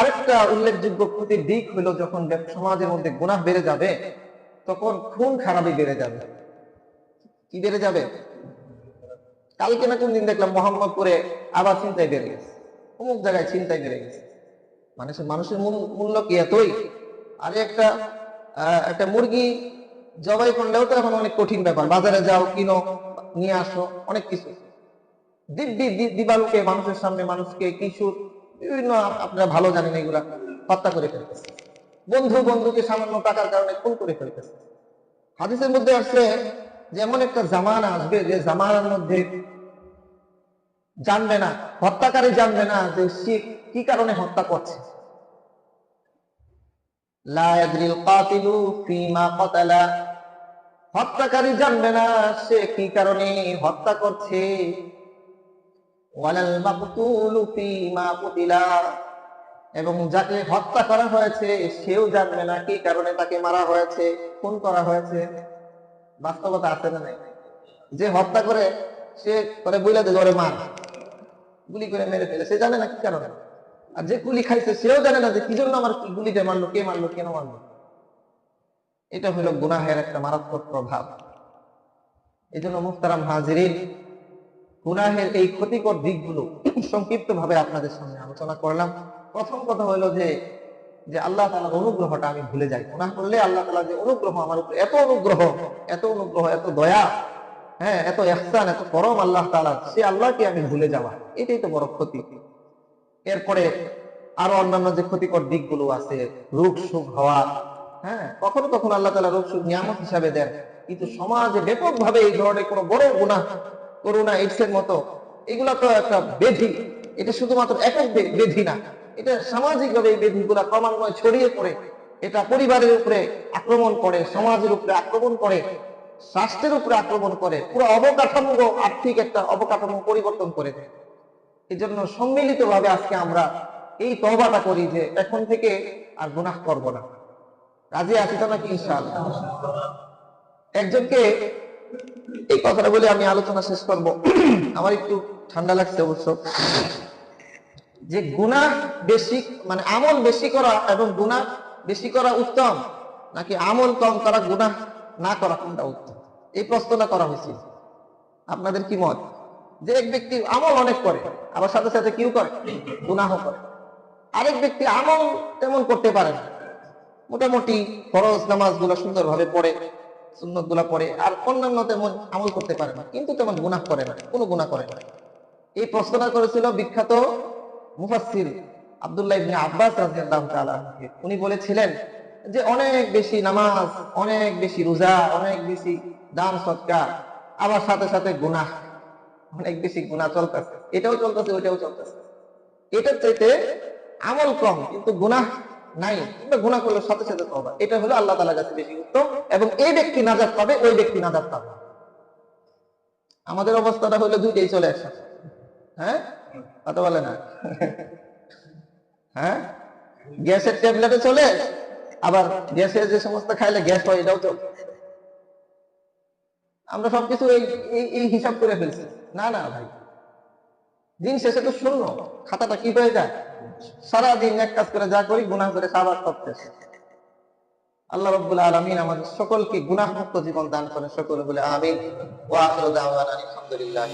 আরেকটা উল্লেখযোগ্য ক্ষতির দিক হলো যখন সমাজের মধ্যে গুনাহ বেড়ে যাবে, তখন খুন খারাপি বেড়ে যাবে। কি বেড়ে যাবে? কালকে না কোন দিন দেখলাম মোহাম্মদপুরে আবার চিন্তায় বেড়ে গেছে। অমুক জায়গায় চিন্তায় বেড়ে গেছে। মানুষের মানুষের মূল্য কি এতই? আরে একটা একটা মুরগি জবাই করলেও তো এখন অনেক কঠিন ব্যাপার। বাজারে যাও, কিনো, নিয়ে আসো, অনেক কিছু। দিব্যি দিবালোকে মানুষের সামনে মানুষকে কিশোর বিভিন্ন আপনারা ভালো জানেন এগুলা, হত্যা করে ফেলতেছে। বন্ধু বন্ধুকে সামান্য টাকার কারণে খুন করে ফেলতেছে। হাদিসের মধ্যে আসছে যে এমন একটা জামানা আসবে, যে জামানার মধ্যে জানবে না, হত্যাকারী জানবে না যে সে কি কারণে হত্যা করছে। হত্যাকারী জানবে না সে কি কারণে হত্যা করছে। এবং যাকে হত্যা করা হয়েছে, সেও জানবে না কি কারণে তাকে মারা হয়েছে, খুন করা হয়েছে। বাস্তবতা আছে না যে হত্যা করে, সে করে বইলা দিয়ে ধরে মার। গুলি করে মেরে ফেলে। সে জানে না কি কারণে। আর যে গুলি খাইছে, সেও জানে না যে কি জন্য আমার কি গুলিতে মারলো, কে মারলো, কেন মারলো। এটা হলো গুনাহের একটা মারাত্মক প্রভাব। এই জন্য মুখতারাম হাজিরিন গুনাহের এই ক্ষতিকর দিকগুলো সংক্ষিপ্ত ভাবে আপনাদের সামনে আলোচনা করলাম। প্রথম কথা হলো যে যে আল্লাহ তালার অনুগ্রহটা আমি ভুলে যাই। গুনাহ করলে আল্লাহ তালা যে অনুগ্রহ, আমার উপরে এত অনুগ্রহ এত অনুগ্রহ, এত দয়া হ্যাঁ এত এহসান, এত করম আল্লাহ তালা সে আল্লাহকে আমি ভুলে যাওয়া, এটাই তো বড় ক্ষতি। এরপরে আরও অন্যান্য যে ক্ষতিকর দিকগুলো আছে, রোগ সুখ হওয়া হ্যাঁ কখনো কখনো আল্লাহ তালা রোগ সুখ নিয়ামত হিসাবে দেন। কিন্তু সমাজে ব্যাপক ভাবে এই ধরনের কোনো বড় গুণা করোনা এইডস এর মতো, এগুলা তো একটা বেধি এটা শুধুমাত্র একক বেধি না। এটা সামাজিক ভাবে এই বেধিগুলা ক্রমান্বয়ে ছড়িয়ে পড়ে। এটা পরিবারের উপরে আক্রমণ করে, সমাজের উপরে আক্রমণ করে, স্বাস্থ্যের উপরে আক্রমণ করে, পুরো অবকাঠামো আর্থিক একটা অবকাঠামো পরিবর্তন করে দেয়। এই জন্য সম্মিলিত ভাবে আজকে আমরা এই তহবাটা করি যে এখন থেকে আর গুনাহ করব না। রাজি আছি তো নাকি ইনশাআল্লাহ? একজনকে এই কথাটা বলে আমি আলোচনা শেষ করব। আমার একটু ঠান্ডা লাগছে অবশ্য। যে গুনাহ বেশি মানে আমল বেশি করা এবং গুনাহ বেশি করা উত্তম, নাকি আমল কম করা, গুনাহ না করা কোনটা উত্তম? এই প্রশ্নটা করা হয়েছে। আপনাদের কি মত? যে এক ব্যক্তি আমল অনেক করে, আবার সাথে সাথে কিউ করে? গুনাহ করে। আরেক ব্যক্তি আমল তেমন করতে পারে না। মোটামুটি ফরজ নামাজগুলা সুন্দরভাবে পড়ে সুন্নতগুলা পড়ে আর অন্যান্য তেমন আমল করতে পারে না, কিন্তু তেমন গুনাহ করে না, কোনো গুনাহ করে না। এই প্রশ্নটা করেছিল বিখ্যাত মুফাসসির আব্দুল্লাহ ইবনে আব্বাস উনি বলেছিলেন যে অনেক বেশি নামাজ, অনেক বেশি রোজা, অনেক বেশি দান সৎকার, আবার সাথে সাথে গুনাহ, অনেক বেশি গুনাহ চলতেছে। এটাও চলতেছে, ওইটাও চলতেছে। এটার চাইতে আমল কম, কিন্তু গুনাহ নাই, কিংবা গুনাহ করলে সাথে সাথে তওবা। এটা হলো আল্লাহ তাআলার কাছে বেশি উত্তম, এবং এই ব্যক্তি নাজাত পাবে, ওই ব্যক্তি নাজাত পাবে আমাদের অবস্থাটা হলো দুইটাই চলে একসাথে। হ্যাঁ? কথা বলে না। হ্যাঁ? গ্যাসের ট্যাবলেটে চলে, আবার গ্যাসের যে সমস্ত খাইলে গ্যাস হয়, এটাও চলে আমরা সবকিছু এই- এই হিসাব করে ফেলছি। না না, ভাই। দিন শেষে তো শূন্য। খাতাটা কি হয়ে যায়? সারা দিন এক কাজ করে যা করি, গুনাহ করে সাবার করতে আল্লাহ রব্বুল আলমিন আমাদের সকলকে গুনাহ মুক্ত জীবন দান করে সকলে বলে আমিন। ও আখিরু আলহামদুলিল্লাহ